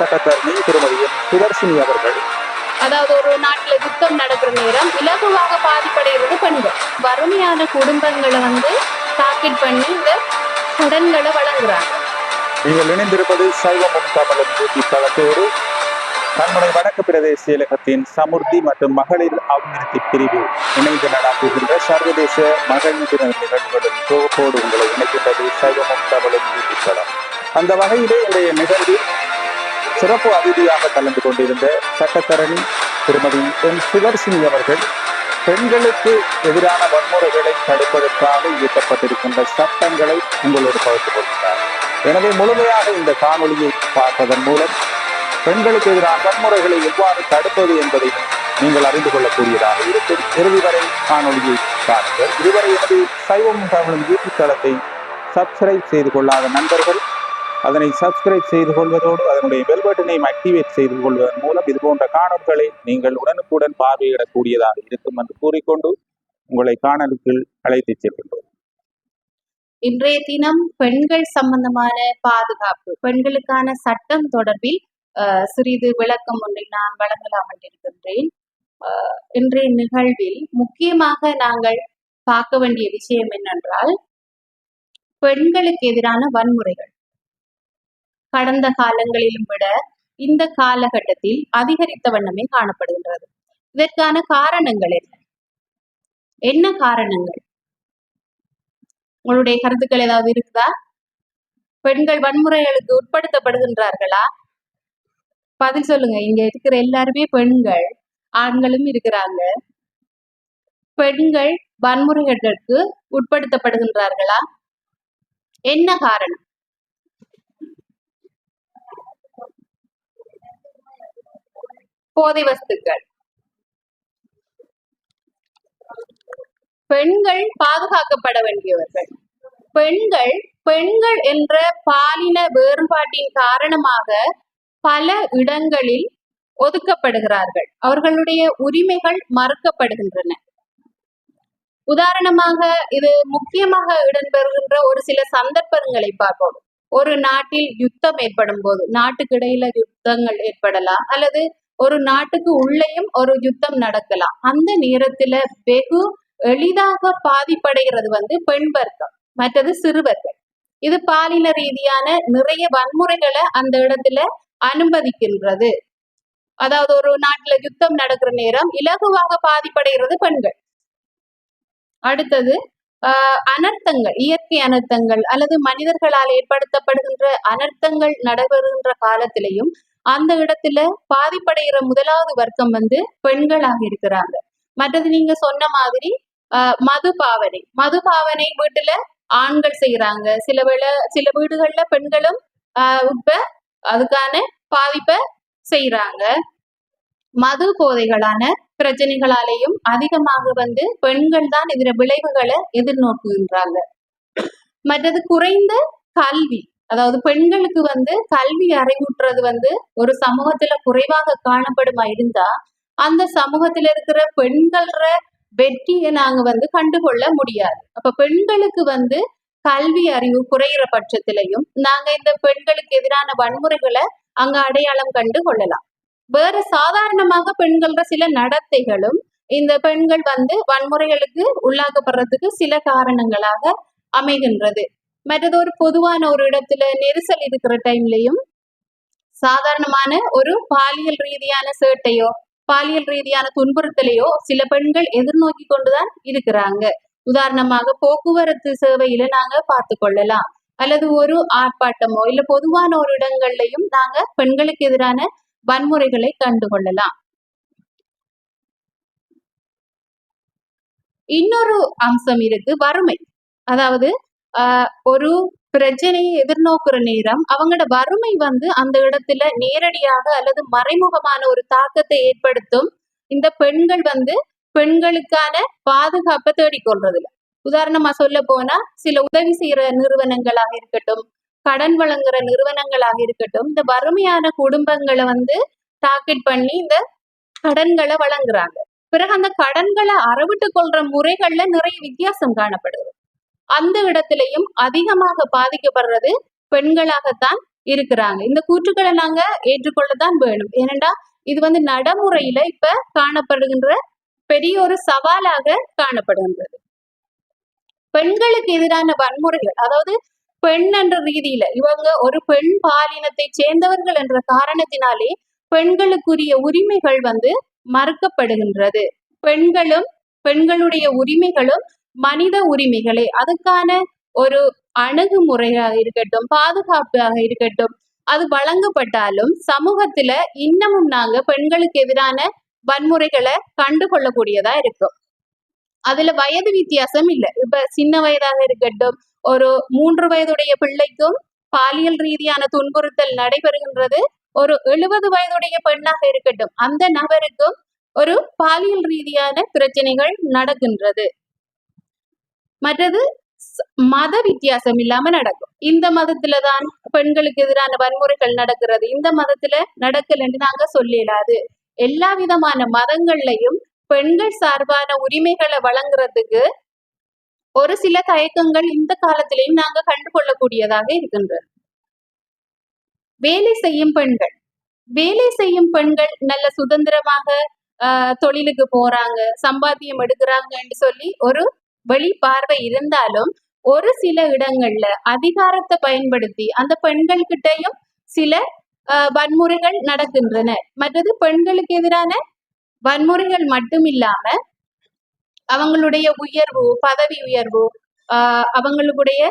சட்டத்தரணி திருமதி எம். சுதர்சினி அவர்கள். அதாவது ஒரு நாட்டுல யுத்தம் நடக்கிற நேரம் இலகுவாக பாதிப்படைகிறது பெண்கள். வறுமையான குடும்பங்களை வந்து டார்கெட் பண்ணி இந்த கடன்களை வழங்குறாங்க. நீங்கள் இணைந்திருப்பது சைவமும் தமிழும் யூடியூப் தளத்தோடு. கண்முனை வடக்கு பிரதேச செயலகத்தின் சமுர்த்தி மற்றும் மகளிர் அபிவிருத்தி பிரிவு இணைந்து நடாத்துகின்ற சர்வதேச மகளிர் தின நிகழ்வுகளின் தொகுப்போடு உங்களை இணைக்கின்றது சைவமும் தமிழும் யூடியூப் தளம். அந்த வகையிலே இன்றைய நிகழ்வில் சிறப்பு அதிதியாக கலந்து கொண்டிருந்த சட்டத்தரணி திருமதி எம். சுதர்சினி அவர்கள் பெண்களுக்கு எதிரான வன்முறைகளை தடுப்பதற்காக இயக்கப்பட்டிருக்கின்ற சட்டங்களை உங்களோடு பகிர்ந்து கொள்கிறார். எனவே முழுமையாக இந்த காணொலியை பார்ப்பதன் மூலம் பெண்களுக்கு எதிரான வன்முறைகளை எவ்வாறு தடுப்பது என்பதை நீங்கள் அறிந்து கொள்ளக்கூடியதாக இருக்கும். இறுதி வரை காணொலியை பாருங்கள் இதுவரை எனது சைவம் தமிழும் யூடியூப் தளத்தை சப்ஸ்கிரைப் செய்து கொள்ளாத நண்பர்கள் அதனை சப்ஸ்கிரைப் செய்து கொள்வதோடு அதனுடைய பெல் பட்டனையும் ஆக்டிவேட் செய்து கொள்வதன் மூலம் இது போன்ற நீங்கள் உடனுக்குடன் பார்வையிடக்கூடியதாக இருக்கும் என்று கூறிக்கொண்டு உங்களை காணலுக்கு அழைத்துச் செல்கின்றோம். இன்றைய தினம் பெண்கள் சம்பந்தமான பாதுகாப்பு பெண்களுக்கான சட்டம் தொடர்பில் அஹ், சிறிது விளக்கம் ஒன்றை நான் வழங்கலாம் இருக்கின்றேன். இன்றைய நிகழ்வில் முக்கியமாக நாங்கள் பார்க்க வேண்டிய விஷயம் என்னென்றால் பெண்களுக்கு எதிரான வன்முறைகள். கடந்த காலங்களிலும் விட இந்த காலகட்டத்தில் அதிகரித்த வண்ணமே காணப்படுகின்றது. இதற்கான காரணங்கள் என்ன? என்ன காரணங்கள்? உங்களுடைய கருத்துக்கள் ஏதாவது இருக்குதா? பெண்கள் வன்முறைகளுக்கு உட்படுத்தப்படுகின்றார்களா? பதில் சொல்லுங்க. இங்க இருக்கிற எல்லாருமே பெண்கள் ஆண்களும் இருக்கிறாங்க. பெண்கள் வன்முறைகளுக்கு உட்படுத்தப்படுகின்றார்களா? என்ன காரணம்? போதை வஸ்துக்கள். பெண்கள் பாதுகாக்கப்பட வேண்டியவர்கள். பெண்கள் பெண்கள் என்ற பாலின வேறுபாட்டின் காரணமாக பல இடங்களில் ஒதுக்கப்படுகிறார்கள். அவர்களுடைய உரிமைகள் மறுக்கப்படுகின்றன. உதாரணமாக இது முக்கியமாக இடம்பெறுகின்ற ஒரு சில சந்தர்ப்பங்களை பார்ப்போம். ஒரு நாட்டில் யுத்தம் ஏற்படும் போது நாட்டுக்கு இடையில யுத்தங்கள் ஏற்படலாம் அல்லது ஒரு நாட்டுக்கு உள்ளேயும் ஒரு யுத்தம் நடக்கலாம். அந்த நேரத்துல வெகு எளிதாக பாதிப்படைகிறது வந்து பெண் வர்க்கம் மற்றது சிறுவர்கள். இது பாலின ரீதியான நிறைய வன்முறைகளை அந்த இடத்துல அனுமதிக்கின்றது. அதாவது ஒரு நாட்டுல யுத்தம் நடக்கிற நேரம் இலகுவாக பாதிப்படைகிறது பெண்கள். அடுத்தது ஆஹ் அனர்த்தங்கள் இயற்கை அனர்த்தங்கள் அல்லது மனிதர்களால் ஏற்படுத்தப்படுகின்ற அனர்த்தங்கள் நடைபெறுகின்ற காலத்திலையும் அந்த இடத்துல பாதிப்படைகிற முதலாவது வர்க்கம் வந்து பெண்களாக இருக்கிறாங்க. மற்றது நீங்க சொன்ன மாதிரி ஆஹ் மது பாவனை மது பாவனை வீட்டுல ஆண்கள் செய்யறாங்க சில வேளை சில வீடுகள்ல பெண்களும் ஆஹ் இப்ப அதுக்கான பாதிப்பை செய்யறாங்க மது போதைகளான பிரச்சனைகளாலேயும் அதிகமாக வந்து பெண்கள் தான் இதர விளைவுகளை எதிர்நோக்குகின்றாங்க. மற்றது குறைந்த கல்வி. அதாவது பெண்களுக்கு வந்து கல்வி அறிவுற்றது வந்து ஒரு சமூகத்துல குறைவாக காணப்படுமா இருந்தா அந்த சமூகத்துல இருக்கிற பெண்கள வெற்றியை நாங்க வந்து கண்டுகொள்ள முடியாது. அப்ப பெண்களுக்கு வந்து கல்வி அறிவு குறையிற பட்சத்திலையும் நாங்க இந்த பெண்களுக்கு எதிரான வன்முறைகளை அங்க அடையாளம் கண்டு கொள்ளலாம். வேற சாதாரணமாக பெண்கள சில நடத்தைகளும் இந்த பெண்கள் வந்து வன்முறைகளுக்கு உள்ளாக்கப்படுறதுக்கு சில காரணங்களாக அமைகின்றது. மற்றதொரு பொதுவான ஒரு இடத்துல நெரிசல் இருக்கிற டைம்லயும் சாதாரணமான ஒரு பாலியல் ரீதியான சேட்டையோ பாலியல் ரீதியான துன்புறுத்தலையோ சில பெண்கள் எதிர்நோக்கி கொண்டுதான் இருக்கிறாங்க. உதாரணமாக போக்குவரத்து சேவையில நாங்க பார்த்து கொள்ளலாம். அல்லது ஒரு ஆர்ப்பாட்டமோ இல்ல பொதுவான ஒரு இடங்கள்லயும் நாங்க பெண்களுக்கு எதிரான வன்முறைகளை கண்டுகொள்ளலாம் இன்னொரு அம்சம் இருக்கு வறுமை. அதாவது ஒரு பிரச்சனையை எதிர்நோக்குற நேரம் அவங்களோட வறுமை வந்து அந்த இடத்துல நேரடியாக அல்லது மறைமுகமான ஒரு தாக்கத்தை ஏற்படுத்தும். இந்த பெண்கள் வந்து பெண்களுக்கான பாதுகாப்பை தேடிக்கொள்றதுல உதாரணமா சொல்ல போனா சில உதவி செய்யற நிறுவனங்களாக இருக்கட்டும் கடன் வழங்குற நிறுவனங்களாக இருக்கட்டும் இந்த வறுமையான குடும்பங்களை வந்து டார்கெட் பண்ணி இந்த கடன்களை வழங்குறாங்க. பிறகு அந்த கடன்களை அறவிட்டு கொள்ற முறைகள்ல நிறைய வித்தியாசம் காணப்படுது. அந்த இடத்திலையும் அதிகமாக பாதிக்கப்படுறது பெண்களாகத்தான் இருக்கிறாங்க. இந்த கூற்றுக்களை நாங்க ஏற்றுக்கொள்ளத்தான் வேணும். ஏனென்றா இது வந்து நடைமுறையில இப்ப காணப்படுகின்ற பெரிய ஒரு சவாலாக காணப்படுகின்றது. பெண்களுக்கு எதிரான வன்முறைகள் அதாவது பெண் என்ற ரீதியில இவங்க ஒரு பெண் பாலினத்தை சேர்ந்தவர்கள் என்ற காரணத்தினாலே பெண்களுக்குரிய உரிமைகள் வந்து மறுக்கப்படுகின்றது. பெண்களும் பெண்களுடைய உரிமைகளும் மனித உரிமைகளை அதுக்கான ஒரு அணுகுமுறையாக இருக்கட்டும் பாதுகாப்பாக இருக்கட்டும் அது வழங்கப்பட்டாலும் சமூகத்துல இன்னமும் நாங்க பெண்களுக்கு எதிரான வன்முறைகளை கண்டுகொள்ளக்கூடியதா இருக்கும். அதுல வயது வித்தியாசம் இல்ல. இப்ப சின்ன வயதாக இருக்கட்டும் ஒரு மூன்று வயதுடைய பிள்ளைக்கும் பாலியல் ரீதியான துன்புறுத்தல் நடைபெறுகின்றது. ஒரு எழுபது வயதுடைய பெண்ணாக இருக்கட்டும் அந்த நபருக்கும் ஒரு பாலியல் ரீதியான பிரச்சனைகள் நடக்கின்றது. மற்றது மத வித்தியாசம் இல்லாம நடக்கும். இந்த மதத்துல தான் பெண்களுக்கு எதிரான வன்முறைகள் நடக்கிறது. இந்த மதத்துல நடக்கலன்னு நாங்க சொல்லிடாது எல்லா விதமான மதங்கள்லயும் பெண்கள் சார்பான உரிமைகளை வழங்குறதுக்கு ஒரு சில தயக்கங்கள் இந்த காலத்திலையும் நாங்க கண்டுகொள்ளக்கூடியதாக இருக்கின்றது. வேலை செய்யும் பெண்கள். வேலை செய்யும் பெண்கள் நல்ல சுதந்திரமாக ஆஹ், தொழிலுக்கு போறாங்க சம்பாத்தியம் எடுக்கிறாங்கன்னு சொல்லி ஒரு வெளி பார்வை இருந்தாலும் ஒரு சில இடங்கள்ல அதிகாரத்தை பயன்படுத்தி அந்த பெண்கள் கிட்டயும் சில ஆஹ், வன்முறைகள் நடக்கின்றன. மற்றது பெண்களுக்கு எதிரான வன்முறைகள் மட்டும் இல்லாம அவங்களுடைய உயர்வு பதவி உயர்வு ஆஹ் அவங்களுடைய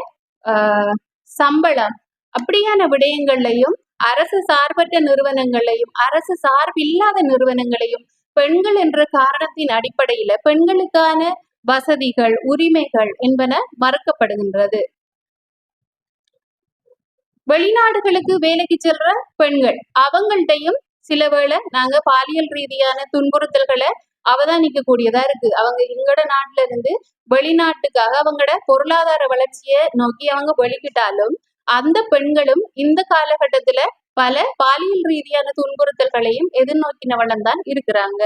ஆஹ் சம்பளம் அப்படியான விடயங்கள்லையும் அரசு சார்பற்ற நிறுவனங்களையும் அரசு சார்பில்லாத நிறுவனங்களையும் பெண்கள் என்ற காரணத்தின் அடிப்படையில பெண்களுக்கான வசதிகள் உரிமைகள் என்பன மறுக்கப்படுகின்றது. வெளிநாடுகளுக்கு வேலைக்கு செல்ற பெண்கள் அவங்கள்ட்டையும் சில வேளை நாங்க பாலியல் ரீதியான துன்புறுத்தல்களை அவதானிக்க கூடியதா இருக்கு. அவங்க எங்களோட நாட்டுல இருந்து வெளிநாட்டுக்காக அவங்களோட பொருளாதார வளர்ச்சியை நோக்கி அவங்க வெளிக்கிட்டாலும் அந்த பெண்களும் இந்த காலகட்டத்துல பல பாலியல் ரீதியான துன்புறுத்தல்களையும் எதிர்நோக்கினவளம் தான் இருக்கிறாங்க.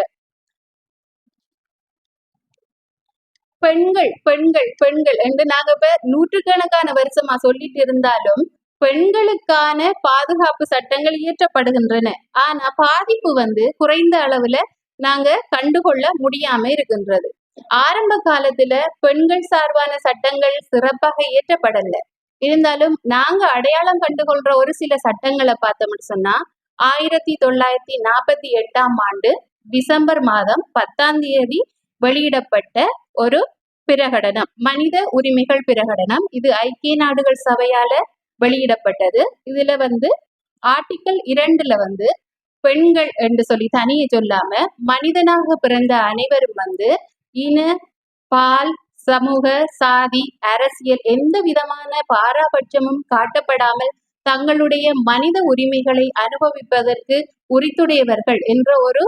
பெண்கள் பெண்கள் பெண்கள் என்று நாங்க இப்ப நூற்றுக்கணக்கான வருஷமா சொல்லிட்டு இருந்தாலும் பெண்களுக்கான பாதுகாப்பு சட்டங்கள் இயற்றப்படுகின்றன. ஆனா பாதிப்பு வந்து குறைந்த அளவுல நாங்க கண்டுகொள்ள முடியாம இருக்கின்றது. ஆரம்ப காலத்துல பெண்கள் சார்பான சட்டங்கள் சிறப்பாக இயற்றப்படல. இருந்தாலும் நாங்க அடையாளம் கண்டுகொள்ற ஒரு சில சட்டங்களை பார்த்தோம்னு சொன்னா ஆயிரத்தி தொள்ளாயிரத்தி நாற்பத்தி எட்டாம் ஆண்டு டிசம்பர் மாதம் பத்தாம் தேதி வெளியிடப்பட்ட ஒரு பிரகடனம். மனித உரிமைகள் பிரகடனம். இது ஐக்கிய நாடுகள் சபையால வெளியிடப்பட்டது. இதுல வந்து ஆர்டிக்கல் இரண்டுல வந்து பெண்கள் என்று சொல்லி தனியே சொல்லாம மனிதனாக பிறந்த அனைவரும் வந்து இன பால் சமூக சாதி அரசியல் எந்த விதமான பாராபட்சமும் காட்டப்படாமல் தங்களுடைய மனித உரிமைகளை அனுபவிப்பதற்கு உரித்துடையவர்கள் என்ற ஒரு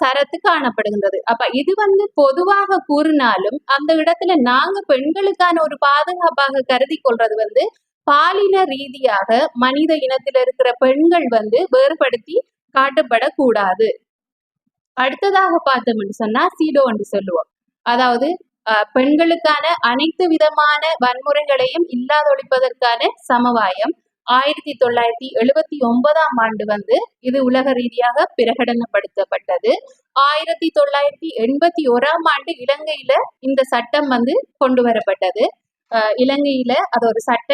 சரத்து காணப்படுகின்றது. அப்ப இது வந்து பொதுவாக கூறினாலும் அந்த இடத்துல நாங்க பெண்களுக்கான ஒரு பாதுகாப்பாக கருதி கொள்றது வந்து பாலின ரீதியாக மனித இனத்தில் இருக்கிற பெண்கள் வந்து வேறுபடுத்தி காட்டப்படக்கூடாது. அடுத்ததாக பார்த்தோம்னு சொன்னா சீடோ என்று சொல்லுவோம். அதாவது பெண்களுக்கான அனைத்து விதமான வன்முறைகளையும் இல்லாதொழிப்பதற்கான சமவாயம் ஆயிரத்தி தொள்ளாயிரத்தி எழுபத்தி ஒன்பதாம் ஆண்டு வந்து இது உலக ரீதியாக பிரகடனப்படுத்தப்பட்டது. ஆயிரத்தி தொள்ளாயிரத்தி எண்பத்தி ஓராம் ஆண்டு இலங்கையில இந்த சட்டம் வந்து கொண்டு வரப்பட்டது. இலங்கையில அது ஒரு சட்ட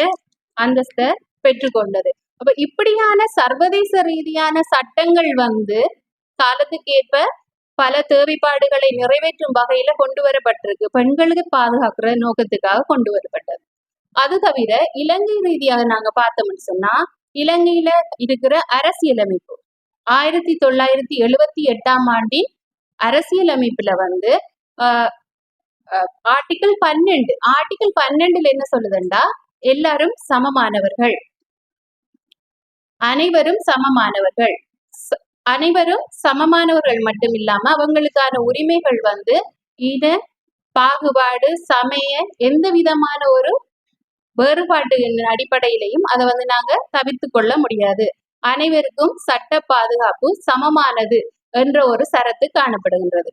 அந்தஸ்தை பெற்றுக்கொண்டது. அப்ப இப்படியான சர்வதேச ரீதியான சட்டங்கள் வந்து காலத்துக்கேற்ப பல தேவைப்பாடுகளை நிறைவேற்றும் வகையில கொண்டு வரப்பட்டிருக்கு. பெண்களுக்கு பாதுகாக்கிற நோக்கத்துக்காக கொண்டு வரப்பட்டது. அது தவிர இலங்கை ரீதியாக நாங்க பார்த்தோம்னு சொன்னா இலங்கையில இருக்கிற அரசியலமைப்பு. ஆயிரத்தி தொள்ளாயிரத்தி எழுவத்தி எட்டாம் ஆண்டின் அரசியலமைப்புல வந்து ஆர்டிகிள் பன்னெண்டு. ஆர்டிகிள் பன்னெண்டுல என்ன சொல்லுதுண்டா? எல்லாரும் சமமானவர்கள். அனைவரும் சமமானவர்கள். அனைவரும் சமமானவர்கள் மட்டும் இல்லாம அவங்களுக்கான உரிமைகள் வந்து இன பாகுபாடு சமய எந்த விதமான ஒரு வேறுபாட்டு அடிப்படையிலையும் அதை வந்து நாங்க தவிர்த்து கொள்ள முடியாது. அனைவருக்கும் சட்ட பாதுகாப்பு சமமானது என்ற ஒரு சரத்து காணப்படுகின்றது.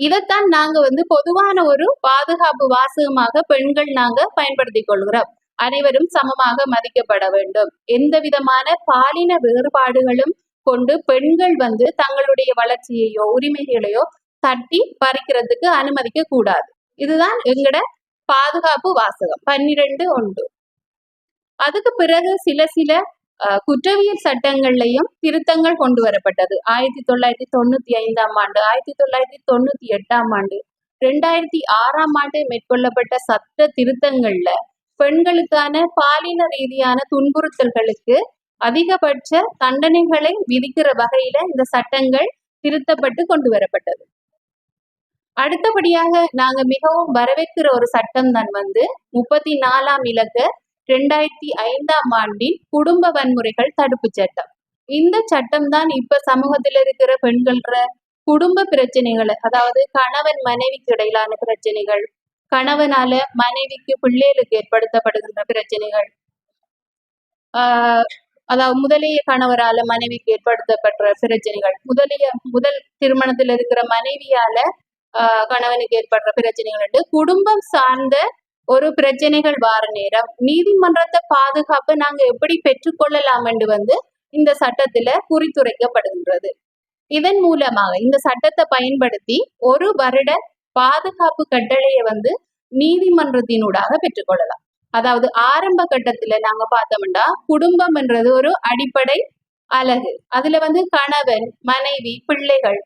இதைத்தான் நாங்க வந்து பொதுவான ஒரு பாதுகாப்பு வாசகமாக பெண்கள் நாங்க பயன்படுத்திக் கொள்கிறோம். அனைவரும் சமமாக மதிக்கப்பட வேண்டும். எந்த விதமான பாலின வேறுபாடுகளும் கொண்டு பெண்கள் வந்து தங்களுடைய வளர்ச்சியையோ உரிமைகளையோ தட்டி பறிக்கிறதுக்கு அனுமதிக்க கூடாது. இதுதான் எங்கட பாதுகாப்பு வாசகம். பன்னிரண்டு ஒன்று. அதுக்கு பிறகு சில சில குற்றவியல் சட்டங்கள்லையும் திருத்தங்கள் கொண்டு வரப்பட்டது. ஆயிரத்தி தொள்ளாயிரத்தி தொண்ணூத்தி ஐந்தாம் ஆண்டு ஆயிரத்தி தொள்ளாயிரத்தி தொண்ணூத்தி எட்டாம் ஆண்டு ரெண்டாயிரத்தி ஆறாம் ஆண்டு மேற்கொள்ளப்பட்ட சட்ட திருத்தங்கள்ல பெண்களுக்கான பாலின ரீதியான துன்புறுத்தல்களுக்கு அதிகபட்ச தண்டனைகளை விதிக்கிற வகையில இந்த சட்டங்கள் திருத்தப்பட்டு கொண்டு வரப்பட்டது. அடுத்தபடியாக நாங்க மிகவும் வரவேற்கிற ஒரு சட்டம் தான் வந்து முப்பத்தி நாலாம் இலக்க ரெண்டாயிரத்தி ஐந்தாம் ஆண்டின் குடும்ப வன்முறைகள் தடுப்பு சட்டம். இந்த சட்டம் தான் இப்ப சமூகத்தில் இருக்கிற பெண்கள குடும்ப பிரச்சனைகளை அதாவது கணவன் மனைவிக்கு இடையிலான பிரச்சனைகள் கணவனால மனைவிக்கு பிள்ளைகளுக்கு ஏற்படுத்தப்படுகின்ற பிரச்சனைகள் ஆஹ் அதாவது முதலிய கணவரால மனைவிக்கு ஏற்படுத்தப்பட்ட பிரச்சனைகள் முதலிய முதல் திருமணத்தில் இருக்கிற மனைவியால கணவனுக்கு ஏற்படுற பிரச்சனைகள் உண்டு. குடும்பம் சார்ந்த ஒரு பிரச்சனைகள் வார நேரம். நீதிமன்றத்தை பாதுகாப்பு நாங்க எப்படி பெற்றுக்கொள்ளலாம் என்று வந்து இந்த சட்டத்துல குறித்துரைக்கப்படுகின்றது. இதன் மூலமாக இந்த சட்டத்தை பயன்படுத்தி ஒரு வருட பாதுகாப்பு கட்டளையை வந்து நீதிமன்றத்தினூடாக பெற்றுக்கொள்ளலாம். அதாவது ஆரம்ப கட்டத்துல நாங்க பார்த்தோம்னா குடும்பம்ன்றது ஒரு அடிப்படை அழகு அதுல வந்து கணவன் மனைவி பிள்ளைகள்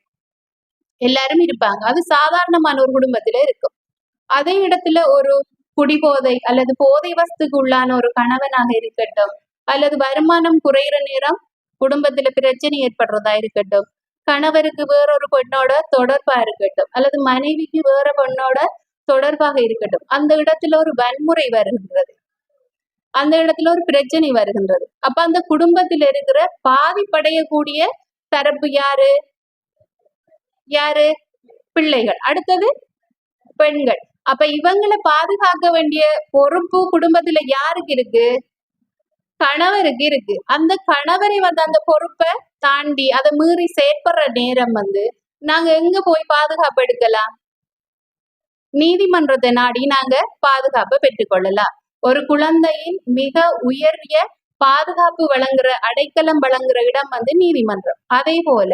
எல்லாரும் இருப்பாங்க. அது சாதாரணமான ஒரு குடும்பத்துல இருக்கும். அதே இடத்துல ஒரு குடிபோதை அல்லது போதை வஸ்துக்கு உள்ளான ஒரு கணவனாக இருக்கட்டும் அல்லது வருமானம் குறையிற நேரம் குடும்பத்துல பிரச்சனை ஏற்படுறதா இருக்கட்டும் கணவருக்கு வேறொரு பெண்ணோட தொடர்பா இருக்கட்டும் அல்லது மனைவிக்கு வேற பெண்ணோட தொடர்பாக இருக்கட்டும் அந்த இடத்துல ஒரு வன்முறை வருகின்றது. அந்த இடத்துல ஒரு பிரச்சனை வருகின்றது. அப்ப அந்த குடும்பத்தில் இருக்கிற பாதிப்படையக்கூடிய தரப்பு யாரு? யாரு? பிள்ளைகள். அடுத்தது பெண்கள். அப்ப இவங்களை பாதுகாக்க வேண்டிய பொறுப்பு குடும்பத்துல யாருக்கு இருக்கு? கணவருக்கு இருக்கு. அந்த கணவரை வந்து அந்த பொறுப்பை தாண்டி அதை மீறி செயற்படுற நேரம் வந்து நாங்க எங்க போய் பாதுகாப்பு எடுக்கலாம்? நீதிமன்றத்தை நாடி நாங்க பாதுகாப்பை பெற்றுக்கொள்ளலாம் ஒரு குழந்தையின் மிக உயரிய பாதுகாப்பு வழங்குற அடைக்கலம் வழங்குற இடம் வந்து நீதிமன்றம். அதே போல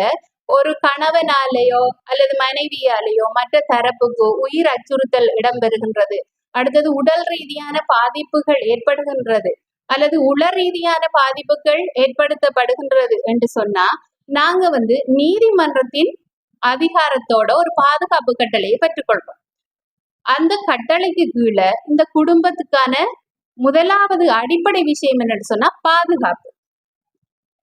ஒரு கணவனாலேயோ அல்லது மனைவியாலேயோ மற்ற தரப்புக்கோ உயிர் அச்சுறுத்தல் இடம்பெறுகின்றது. அடுத்தது உடல் ரீதியான பாதிப்புகள் ஏற்படுகின்றது அல்லது உள ரீதியான பாதிப்புகள் ஏற்படுத்தப்படுகின்றது என்று சொன்னா நாங்க வந்து நீதிமன்றத்தின் அதிகாரத்தோட ஒரு பாதுகாப்பு கட்டளையை பெற்றுக்கொள்வோம். அந்த கட்டளைக்கு கீழே இந்த குடும்பத்துக்கான முதலாவது அடிப்படை விஷயம் என்னன்னு சொன்னா பாதுகாப்பு.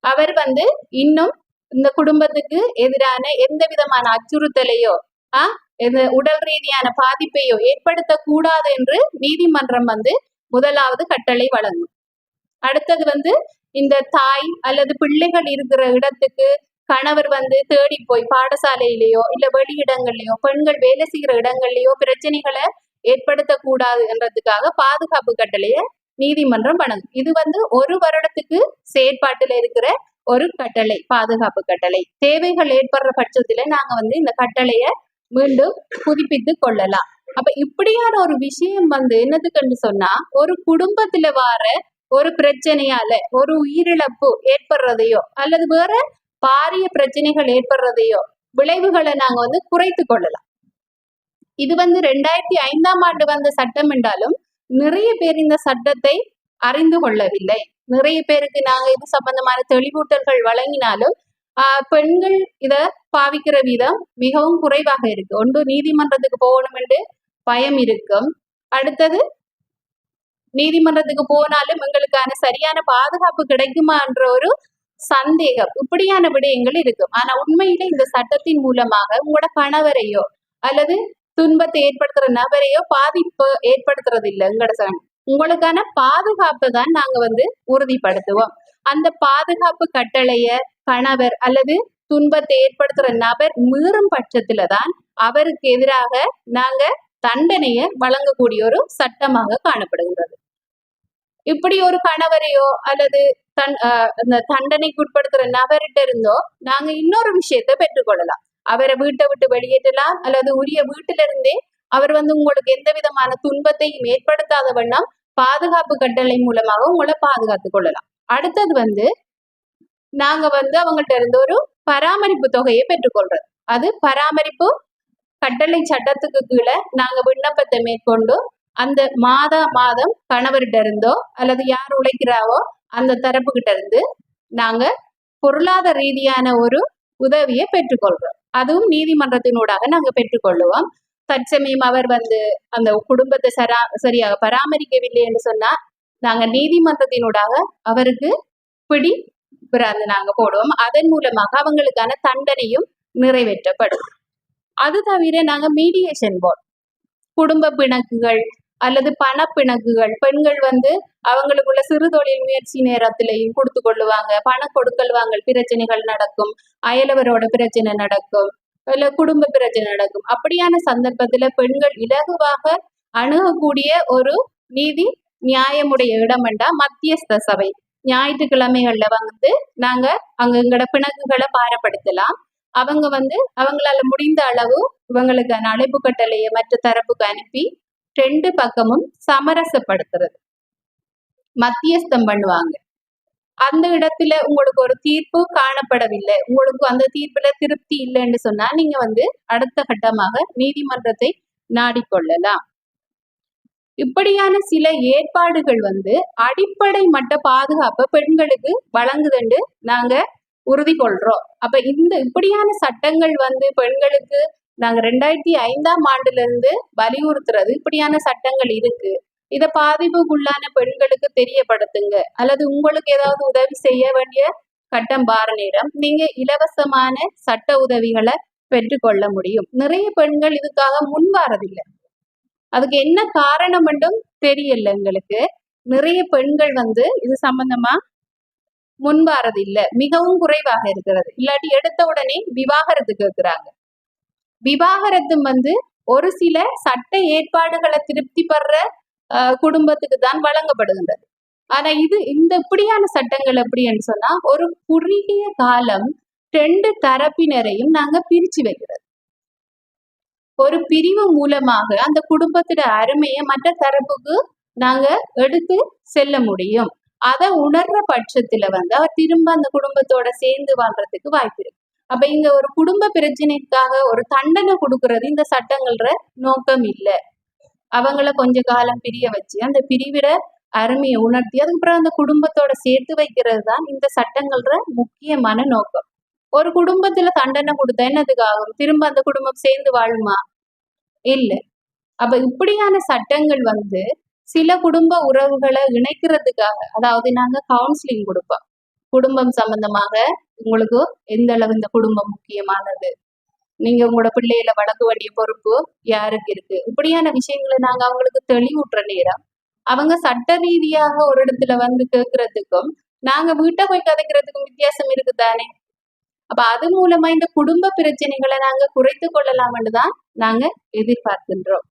அவர் வந்து இன்னும் இந்த குடும்பத்துக்கு எதிரான எந்த விதமான அச்சுறுத்தலையோ ஆஹ் எந்த உடல் ரீதியான பாதிப்பையோ ஏற்படுத்தக்கூடாது என்று நீதிமன்றம் வந்து முதலாவது கட்டளை வழங்கும். அடுத்தது வந்து இந்த தாய் அல்லது பிள்ளைகள் இருக்கிற இடத்துக்கு கணவர் வந்து தேடி போய் பாடசாலையிலேயோ இல்ல வெளியிடங்கள்லயோ பெண்கள் வேலை செய்கிற இடங்கள்லயோ பிரச்சனைகளை ஏற்படுத்தக்கூடாது என்றதுக்காக பாதுகாப்பு கட்டளையை நீதிமன்றம் வழங்கும். இது வந்து ஒரு வருடத்துக்கு செயற்பாட்டுல இருக்கிற ஒரு கட்டளை பாதுகாப்பு கட்டளை. தேவைகள் ஏற்படுற பட்சத்துல நாங்க வந்து இந்த கட்டளைய மீண்டும் புதுப்பித்து கொள்ளலாம். அப்ப இப்படியான ஒரு விஷயம் வந்து என்னதுக்குன்னு சொன்னா ஒரு குடும்பத்துல வார ஒரு பிரச்சனையால ஒரு உயிரிழப்பு ஏற்படுறதையோ அல்லது வேற பாரிய பிரச்சனைகள் ஏற்படுறதையோ விளைவுகளை நாங்க வந்து குறைத்து கொள்ளலாம். இது வந்து ரெண்டாயிரத்தி ஐந்தாம் ஆண்டு வந்த சட்டம் என்றாலும் நிறைய பேர் இந்த சட்டத்தை அறிந்து கொள்ளவில்லை. நிறைய பேருக்கு நாங்க இது சம்பந்தமான தெளிவூட்டல்கள் வழங்கினாலும் ஆஹ் பெண்கள் இத பாவிக்கிற விதம் மிகவும் குறைவாக இருக்கு. ஒன்று நீதிமன்றத்துக்கு போகணும் என்று பயம் இருக்கும். அடுத்தது நீதிமன்றத்துக்கு போனாலும் எங்களுக்கான சரியான பாதுகாப்பு கிடைக்குமா என்ற ஒரு சந்தேகம் இப்படியான விடயங்கள் இருக்கும். ஆனா உண்மையில இந்த சட்டத்தின் மூலமாக உங்களோட கணவரையோ அல்லது துன்பத்தை ஏற்படுத்துற நபரையோ பாதிப்பு ஏற்படுத்துறது இல்லை எங்களோட உங்களுக்கான பாதுகாப்பை தான் நாங்க வந்து உறுதிப்படுத்துவோம். அந்த பாதுகாப்பு கட்டளைய கணவர் அல்லது துன்பத்தை ஏற்படுத்துற நபர் மீறும் பட்சத்துல தான் அவருக்கு எதிராக நாங்க தண்டனையை வழங்கக்கூடிய ஒரு சட்டமாக காணப்படுகின்றது. இப்படி ஒரு கணவரையோ அல்லது தன் ஆஹ் அந்த தண்டனைக்கு உட்படுத்துற நபர்கிட்ட இருந்தோ நாங்க இன்னொரு விஷயத்தை பெற்றுக்கொள்ளலாம். அவரை வீட்டை விட்டு வெளியேற்றலாம் அல்லது உரிய வீட்டில இருந்தே அவர் வந்து உங்களுக்கு எந்த விதமான துன்பத்தையும் ஏற்படுத்தாத வண்ணம் பாதுகாப்பு கட்டளை மூலமாக உங்களை பாதுகாத்துக் கொள்ளலாம். அடுத்தது வந்து நாங்க வந்து அவங்கள்ட்ட இருந்து ஒரு பராமரிப்பு தொகையை பெற்றுக்கொள்றது அது பராமரிப்பு கட்டளை சட்டத்துக்கு கீழே நாங்க விண்ணப்பத்தை மேற்கொண்டு அந்த மாதா மாதம் கணவர்கிட்ட இருந்தோ அல்லது யார் உழைக்கிறாவோ அந்த தரப்பு கிட்ட இருந்து நாங்க பொருளாதார ரீதியான ஒரு உதவியை பெற்றுக்கொள்றோம். அதுவும் நீதிமன்றத்தினூடாக நாங்க பெற்றுக்கொள்ளுவோம். தற்சமயம் அவர் வந்து அந்த குடும்பத்தை சரா சரியாக பராமரிக்கவில்லை என்று சொன்னா நாங்க நீதிமன்றத்தினூடாக அவருக்கு பிடி பிறந்து நாங்க போடுவோம். அதன் மூலமாக அவங்களுக்கான தண்டனையும் நிறைவேற்றப்படும். அது தவிர நாங்க மீடியேஷன் போர்ட் குடும்ப பிணக்குகள் அல்லது பண பிணக்குகள் பெண்கள் வந்து அவங்களுக்குள்ள சிறு தொழில் முயற்சி நேரத்திலையும் கொடுத்து கொள்ளுவாங்க. பண கொடுக்கல் வாங்கல் பிரச்சனைகள் நடக்கும். அயலவரோட பிரச்சனை நடக்கும். இல்ல குடும்ப பிரச்சனை நடக்கும். அப்படியான சந்தர்ப்பத்துல பெண்கள் இலகுவாக அணுகக்கூடிய ஒரு நீதி நியாயமுடைய இடமெண்டா மத்தியஸ்த சபை. ஞாயிற்றுக்கிழமைகள்ல வந்து நாங்க அங்க எங்களோட பிணக்குகளை பாரப்படுத்தலாம். அவங்க வந்து அவங்களால முடிந்த அளவு இவங்களுக்கான அழைப்பு கட்டளையை மற்ற தரப்புக்கு அனுப்பி ரெண்டு பக்கமும் சமரசப்படுத்துறது. மத்தியஸ்தம் பண்ணுவாங்க. அந்த இடத்துல உங்களுக்கு ஒரு தீர்ப்பு காணப்படவில்லை. உங்களுக்கு அந்த தீர்ப்புல திருப்தி இல்லைன்னு சொன்னா நீங்க வந்து அடுத்த கட்டமாக நீதிமன்றத்தை நாடிக்கொள்ளலாம் இப்படியான சில ஏற்பாடுகள் வந்து அடிப்படை மட்ட பாதுகாப்பை பெண்களுக்கு வழங்குதுண்டு நாங்க உறுதி கொள்றோம். அப்ப இந்த இப்படியான சட்டங்கள் வந்து பெண்களுக்கு நாங்க ரெண்டாயிரத்தி ஐந்தாம் ஆண்டுல இருந்து வலியுறுத்துறது இப்படியான சட்டங்கள் இருக்கு. இத பாதிப்புக்குள்ளான பெண்களுக்கு தெரியப்படுத்துங்க. அல்லது உங்களுக்கு ஏதாவது உதவி செய்ய வேண்டிய கட்டம் பார நேரம் நீங்க இலவசமான சட்ட உதவிகளை பெற்றுக்கொள்ள முடியும். நிறைய பெண்கள் இதுக்காக முன் வாரதில்லை அதுக்கு என்ன காரணம் என்றும் தெரியல எங்களுக்கு. நிறைய பெண்கள் வந்து இது சம்பந்தமா முன்வாரது இல்லை மிகவும் குறைவாக இருக்கிறது. இல்லாட்டி எடுத்த உடனே விவாகரத்து கேட்கிறாங்க விவாகரத்தும் வந்து ஒரு சில சட்ட ஏற்பாடுகளை திருப்தி படுற குடும்பத்துக்கு தான் வழங்கப்படுகின்றது. ஆனா இது இந்த இப்படியான சட்டங்கள் எப்படின்னு சொன்னா ஒரு குறுகிய காலம் ரெண்டு தரப்பினரையும் நாங்க பிரிச்சு வைக்கிறது. ஒரு பிரிவு மூலமாக அந்த குடும்பத்தோட அருமையை மற்ற தரப்புக்கு நாங்க எடுத்து செல்ல முடியும். அதை உணர்ற பட்சத்துல வந்து அவர் திரும்ப அந்த குடும்பத்தோட சேர்ந்து வாழ்றதுக்கு வாய்ப்பு இருக்கு. அப்ப இங்க ஒரு குடும்ப பிரச்சனைக்காக ஒரு தண்டனை கொடுக்கறது இந்த சட்டங்கள்ற நோக்கம் இல்லை. அவங்கள கொஞ்ச காலம் பிரிய வச்சு அந்த பிரிவிட அருமையை உணர்த்தி அதுக்கப்புறம் அந்த குடும்பத்தோட சேர்த்து வைக்கிறது தான் இந்த சட்டங்கள்ற முக்கியமான நோக்கம். ஒரு குடும்பத்துல தண்டனை கொடுத்தா என்னதுக்கு ஆகும்? திரும்ப அந்த குடும்பம் சேர்ந்து வாழுமா? இல்ல. அப்ப இப்படியான சட்டங்கள் வந்து சில குடும்ப உறவுகளை இணைக்கிறதுக்காக அதாவது நாங்க கவுன்சிலிங் கொடுப்போம். குடும்பம் சம்பந்தமாக உங்களுக்கு எந்த அளவு இந்த குடும்பம் முக்கியமானது? நீங்க உங்களோட பிள்ளைகளை வழங்க வேண்டிய பொறுப்பு யாருக்கு இருக்கு? இப்படியான விஷயங்களை நாங்க அவங்களுக்கு தெளிவுற்ற நேரம். அவங்க சட்ட ரீதியாக ஒரு இடத்துல வந்து கேட்கறதுக்கும் நாங்க வீட்டை போய் கதைக்கிறதுக்கும் வித்தியாசம் இருக்குதானே? அப்ப அது மூலமா இந்த குடும்ப பிரச்சனைகளை நாங்க குறைத்து கொள்ளலாம்னு தான் நாங்க எதிர்பார்க்கின்றோம்.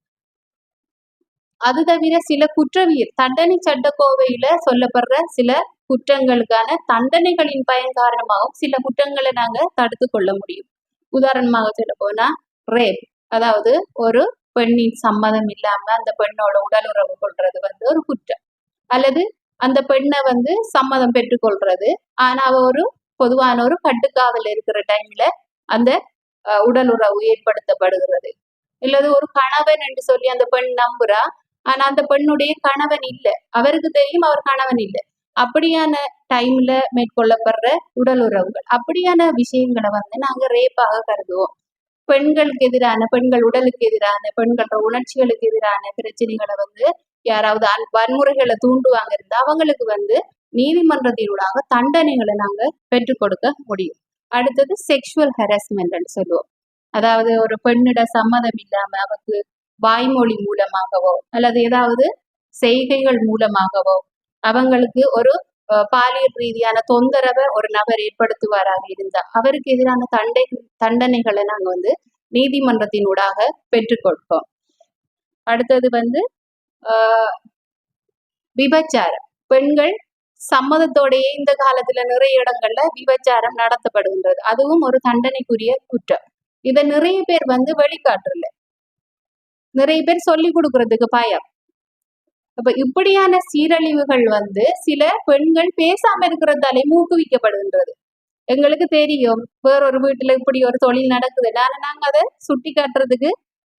அது தவிர சில குற்றவியல் தண்டனை சட்டக்கோவையில சொல்லப்படுற சில குற்றங்களுக்கான தண்டனைகளின் பயன் காரணமாகவும் சில குற்றங்களை நாங்க தடுத்து கொள்ள முடியும். உதாரணமாக சொல்ல போனா ரேப் அதாவது ஒரு பெண்ணின் சம்மதம் இல்லாம அந்த பெண்ணோட உடல் உறவு கொள்றது வந்து ஒரு குற்றம். அல்லது அந்த பெண்ணை வந்து சம்மதம் பெற்றுக்கொள்றது. ஆனா அவ ஒரு பொதுவான ஒரு கட்டுக்காவல் இருக்கிற டைம்ல அந்த உடல் உறவு ஏற்படுத்தப்படுகிறது. இல்லது ஒரு கணவன் என்று சொல்லி அந்த பெண் நம்புறா. ஆனா அந்த பெண்ணுடைய கணவன் இல்ல. அவருக்கு தெரியும் அவர் கணவன் இல்லை. அப்படியான டைம்ல மேற்கொள்ளப்படுற உடல் உறவுகள் அப்படியான விஷயங்களை வந்து நாங்க ரேப்பாக கருதுவோம். பெண்களுக்கு எதிரான பெண்கள் உடலுக்கு எதிரான பெண்களோட உணர்ச்சிகளுக்கு எதிரான பிரச்சனைகளை வந்து யாராவது வன்முறைகளை தூண்டுவாங்க இருந்தா அவங்களுக்கு வந்து நீதிமன்றத்தினூடாக தண்டனைகளை நாங்க பெற்றுக் கொடுக்க முடியும். அடுத்தது செக்ஷுவல் ஹராஸ்மெண்ட்னு சொல்லுவோம். அதாவது ஒரு பெண்ணிட சம்மதம் இல்லாம அவருக்கு வாய்மொழி மூலமாகவோ அல்லது ஏதாவது செய்கைகள் மூலமாகவோ அவங்களுக்கு ஒரு அஹ், பாலியல் ரீதியான தொந்தரவை ஒரு நபர் ஏற்படுத்துவாராக இருந்தா அவருக்கு எதிரான தண்டை தண்டனைகளை நாங்க வந்து நீதிமன்றத்தின் ஊடாக பெற்றுக்கொடுப்போம் அடுத்தது வந்து ஆஹ், விபச்சாரம். பெண்கள் சம்மதத்தோடையே இந்த காலத்துல நிறைய இடங்கள்ல விபச்சாரம் நடத்தப்படுகின்றது. அதுவும் ஒரு தண்டனைக்குரிய குற்றம். இதை நிறைய பேர் வந்து வெளிக்காட்டுறல நிறைய பேர் சொல்லி கொடுக்கறதுக்கு பயம். அப்ப இப்படியான சீரழிவுகள் வந்து சில பெண்கள் பேசாம இருக்கிறதாலே ஊக்குவிக்கப்படுகின்றது. எங்களுக்கு தெரியும் வேறொரு வீட்டுல இப்படி ஒரு தொழில் நடக்குது. ஆனா நாங்க அதை சுட்டி காட்டுறதுக்கு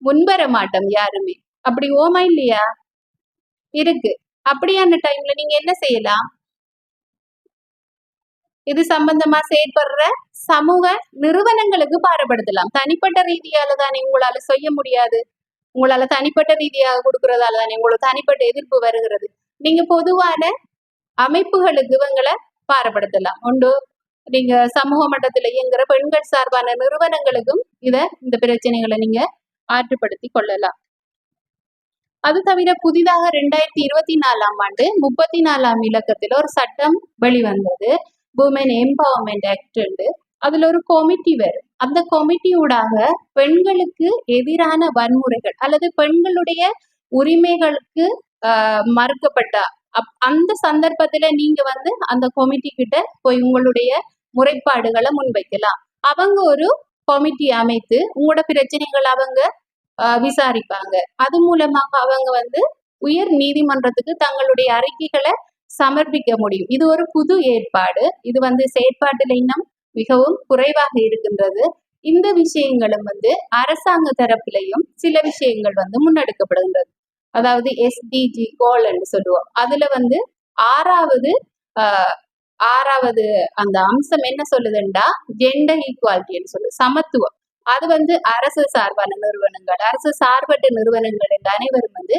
முன்வர மாட்டோம் யாருமே. அப்படி ஓமா இல்லையா? இருக்கு. அப்படியான டைம்ல நீங்க என்ன செய்யலாம்? இது சம்பந்தமா செயற்படுற சமூக நிறுவனங்களுக்கு பாரப்படுத்தலாம் தனிப்பட்ட ரீதியால தானே உங்களால செய்ய முடியாது. உங்களால தனிப்பட்ட ரீதியாக கொடுக்கறதால தானே உங்களுக்கு தனிப்பட்ட எதிர்ப்பு வருகிறது. நீங்க பொதுவான அமைப்புகளுக்கு இவங்களை பாரப்படுத்தலாம். உண்டு. நீங்க சமூக மட்டத்துல இயங்குற பெண்கள் சார்பான நிறுவனங்களுக்கும் இத இந்த பிரச்சனைகளை நீங்க ஆற்றுப்படுத்தி கொள்ளலாம். அது தவிர புதிதாக ரெண்டாயிரத்தி இருபத்தி நாலாம் ஆண்டு முப்பத்தி நாலாம் இலக்கத்தில் ஒரு சட்டம் வெளிவந்தது. உமன் எம்பவர்மெண்ட் ஆக்ட் அதுல ஒரு கமிட்டி வரும். அந்த கமிட்டியூடாக பெண்களுக்கு எதிரான வன்முறைகள் அல்லது பெண்களுடைய உரிமைகளுக்கு ஆஹ், மறுக்கப்பட்ட. அப்- அந்த சந்தர்ப்பத்துல நீங்க வந்து அந்த கமிட்டி கிட்ட போய் உங்களுடைய முறைப்பாடுகளை முன்வைக்கலாம். அவங்க ஒரு கமிட்டி அமைத்து உங்களோட பிரச்சனைகள் அவங்க ஆஹ், விசாரிப்பாங்க. அது மூலமாக அவங்க வந்து உயர் நீதிமன்றத்துக்கு தங்களுடைய அறிக்கைகளை சமர்ப்பிக்க முடியும். இது ஒரு புது ஏற்பாடு. இது வந்து செயற்பாட்டில் இன்னும் மிகவும் குறைவாக இருக்கின்றது. இந்த விஷயங்களும் வந்து அரசாங்க தரப்பிலையும் சில விஷயங்கள் வந்து முன்னெடுக்கப்படுகின்றது. அதாவது எஸ்டிஜி கோல் சொல்லுவோம். அதுல வந்து ஆறாவது ஆஹ், ஆறாவது அந்த அம்சம் என்ன சொல்லுதுண்டா? ஜெண்டர் ஈக்குவாலிட்டின்னு சொல்லு சமத்துவம். அது வந்து அரசு சார்பான நிறுவனங்கள். அரசு சார்பற்ற நிறுவனங்கள் என்ற அனைவரும் வந்து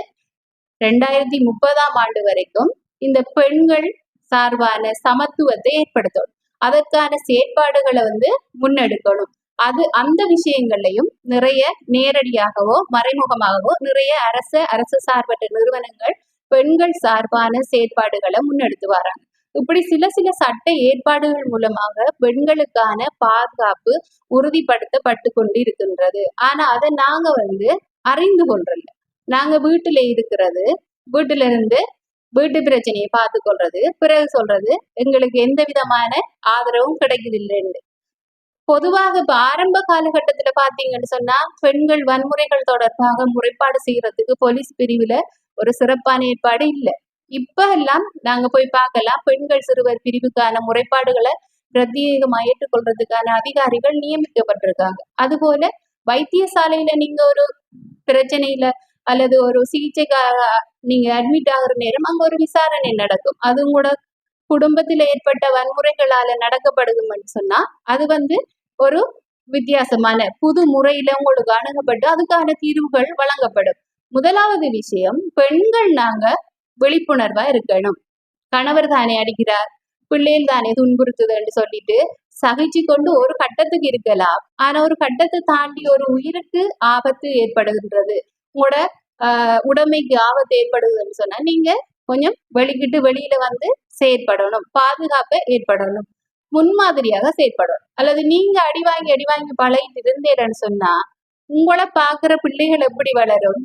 ரெண்டாயிரத்தி முப்பதாம் ஆண்டு வரைக்கும் இந்த பெண்கள் சார்பான சமத்துவத்தை ஏற்படுத்தணும். அதற்கான செயற்பாடுகளை வந்து முன்னெடுக்கணும். அது அந்த விஷயங்கள்லையும் நிறைய நேரடியாகவோ மறைமுகமாகவோ நிறைய அரச அரசு சார்பற்ற நிறுவனங்கள் பெண்கள் சார்பான செயற்பாடுகளை முன்னெடுத்து வராங்க. இப்படி சில சில சட்ட ஏற்பாடுகள் மூலமாக பெண்களுக்கான பாதுகாப்பு உறுதிப்படுத்தப்பட்டு கொண்டு இருக்கின்றது ஆனா அதை நாங்க வந்து அறிந்து கொள்றல நாங்க வீட்டுல இருக்கிறது வீட்டுல இருந்து வீட்டு பிரச்சனையை பார்த்து கொள்றது பிறகு சொல்றது எங்களுக்கு எந்த விதமான ஆதரவும் கிடைக்குதில்லைன்னு பொதுவாக இப்ப ஆரம்ப காலகட்டத்துல பாத்தீங்கன்னு சொன்னா பெண்கள் வன்முறைகள் தொடர்பாக முறைப்பாடு செய்யறதுக்கு போலீஸ் பிரிவுல ஒரு சிறப்பான ஏற்பாடு இல்லை. இப்ப எல்லாம் நாங்க போய் பார்க்கலாம். பெண்கள் சிறுவர் பிரிவுக்கான முறைப்பாடுகளை பிரத்யேகமா ஏற்றுக்கொள்றதுக்கான அதிகாரிகள் நியமிக்கப்பட்டிருக்காங்க. அதுபோல வைத்தியசாலையில நீங்க ஒரு பிரச்சனையில அல்லது ஒரு சிகிச்சைக்காக நீங்க அட்மிட் ஆகுற நேரம் அங்க ஒரு விசாரணை நடக்கும். அதுவும் கூட குடும்பத்தில் ஏற்பட்ட வன்முறைகளால நடக்கப்படுதுன்னு சொன்னா அது வந்து ஒரு வித்தியாசமான புது முறையில உங்களுக்கு அணுகப்பட்டு அதுக்கான தீர்வுகள் வழங்கப்படும். முதலாவது விஷயம் பெண்கள் நாங்க விழிப்புணர்வா இருக்கணும். கணவர் தானே அடிக்கிறார் பிள்ளைகள் தானே துன்புறுத்துதுன்னு சொல்லிட்டு சகிச்சு கொண்டு ஒரு கட்டத்துக்கு இருக்கலாம். ஆனா ஒரு கட்டத்தை தாண்டி ஒரு உயிருக்கு ஆபத்து ஏற்படுகின்றது. உங்களோட ஆஹ் உடைமைக்கு ஆபத்து ஏற்படுதுன்னு சொன்னா நீங்க கொஞ்சம் வெளிக்கிட்டு வெளியில வந்து செயற்படணும். பாதுகாப்பை ஏற்படணும். முன்மாதிரியாக செயற்படணும். அல்லது நீங்க அடி வாங்கி அடி வாங்கி பழகிட்டு இருந்தேன்னு சொன்னா உங்களை பாக்குற பிள்ளைகள் எப்படி வளரும்?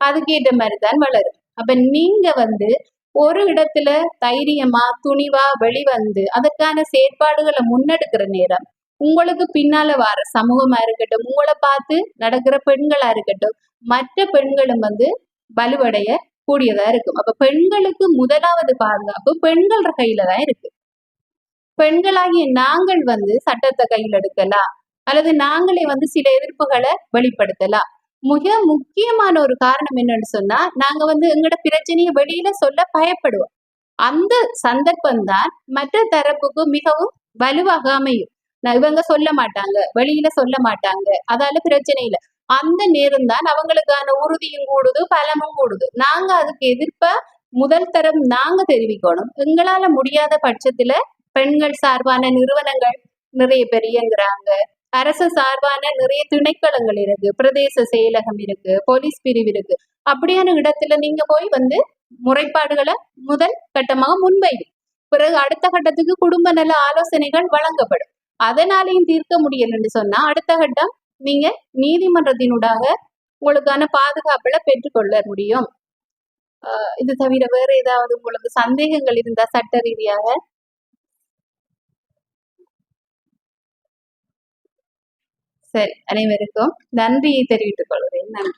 அதுக்கேற்ற மாதிரி தான் வளரும். அப்ப நீங்க வந்து ஒரு இடத்துல தைரியமா துணிவா வெளிவந்து அதற்கான செயற்பாடுகளை முன்னெடுக்கிற நேரம் உங்களுக்கு பின்னால வர சமூகமா இருக்கட்டும் உங்களை பார்த்து நடக்கிற பெண்களா இருக்கட்டும் மற்ற பெண்களும் வந்து வலுவடைய கூடியதா இருக்கும். அப்ப பெண்களுக்கு முதலாவது பாதுகாப்பு பெண்கள் கையில தான் இருக்கு. பெண்களாகிய நாங்கள் வந்து சட்டத்தை கையில் எடுக்கலாம். அல்லது நாங்களே வந்து சில எதிர்ப்புகளை வெளிப்படுத்தலாம். மிக முக்கியமான ஒரு காரணம் என்னன்னு சொன்னா நாங்க வந்து எங்களோட பிரச்சனையை வெளியில சொல்ல பயப்படுவோம். அந்த சந்தர்ப்பம் தான் மற்ற தரப்புக்கு மிகவும் வலுவாக அமையும். இவங்க சொல்ல மாட்டாங்க வெளியில சொல்ல மாட்டாங்க. அதால பிரச்சனை இல்லை. அந்த நேரம் தான் அவங்களுக்கான உறுதியும் கூடுது பலமும் கூடுது. நாங்க அதுக்கு எதிர்ப்ப முதல் தரம் நாங்க தெரிவிக்கணும். எங்களால முடியாத பட்சத்துல பெண்கள் சார்பான நிறுவனங்கள் நிறைய பேர் இயங்குறாங்க. அரசு சார்பான நிறைய திணைக்களங்கள் இருக்கு பிரதேச செயலகம் இருக்கு போலீஸ் பிரிவு இருக்கு. அப்படியான இடத்துல நீங்க போய் வந்து முறைப்பாடுகளை முதல் கட்டமாக முன்வை பிறகு அடுத்த கட்டத்துக்கு குடும்ப நல ஆலோசனைகள் வழங்கப்படும். அதனாலையும் தீர்க்க முடியலன்னு சொன்னா அடுத்த கட்டம் நீங்க நீதிமன்றத்தினூடாக உங்களுக்கான பாதுகாப்புல பெற்றுக்கொள்ள முடியும். ஆஹ் இது தவிர வேற ஏதாவது உங்களுக்கு சந்தேகங்கள் இருந்தா சட்ட ரீதியாக? சரி அனைவருக்கும் நன்றியை தெரிவித்துக் கொள்கிறேன். நன்றி.